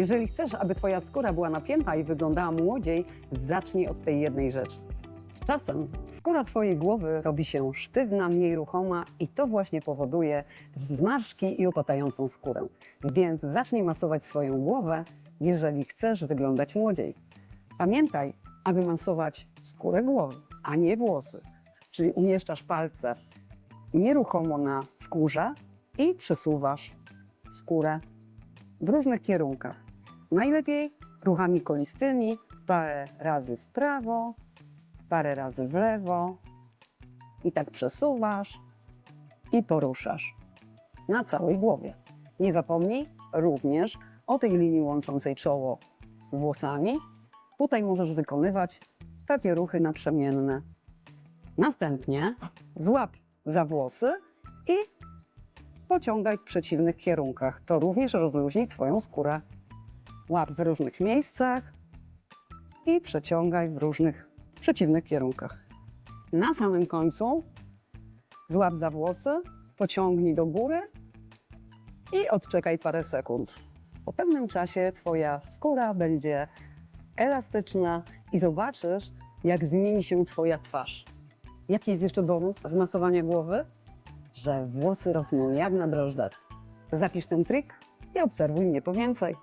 Jeżeli chcesz, aby Twoja skóra była napięta i wyglądała młodziej, zacznij od tej jednej rzeczy. Z czasem skóra Twojej głowy robi się sztywna, mniej ruchoma i to właśnie powoduje zmarszczki i opatającą skórę. Więc zacznij masować swoją głowę, jeżeli chcesz wyglądać młodziej. Pamiętaj, aby masować skórę głowy, a nie włosy. Czyli umieszczasz palce nieruchomo na skórze i przesuwasz skórę w różnych kierunkach. Najlepiej ruchami kolistymi, parę razy w prawo, parę razy w lewo i tak przesuwasz i poruszasz na całej głowie. Nie zapomnij również o tej linii łączącej czoło z włosami. Tutaj możesz wykonywać takie ruchy naprzemienne. Następnie złap za włosy i pociągaj w przeciwnych kierunkach. To również rozluźni Twoją skórę. Łap w różnych miejscach i przeciągaj w różnych przeciwnych kierunkach. Na samym końcu złap za włosy, pociągnij do góry i odczekaj parę sekund. Po pewnym czasie Twoja skóra będzie elastyczna i zobaczysz, jak zmieni się Twoja twarz. Jaki jest jeszcze bonus z masowania głowy? Że włosy rosną jak na drożdżach. Zapisz ten trik i obserwuj mnie po więcej.